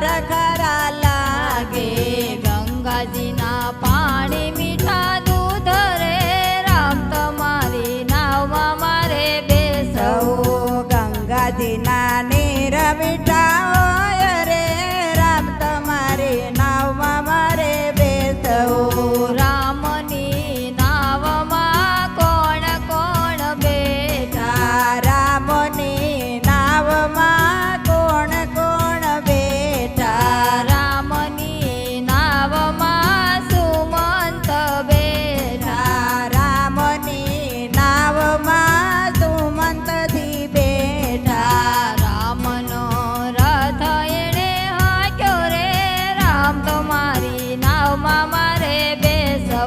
મારા ખરા લાગે. ગંગાજીના પાણી મીઠા દૂધ રે. તમારી નાવમાં મારે બેસવું. ગંગાજીના નીર મીઠા mama re be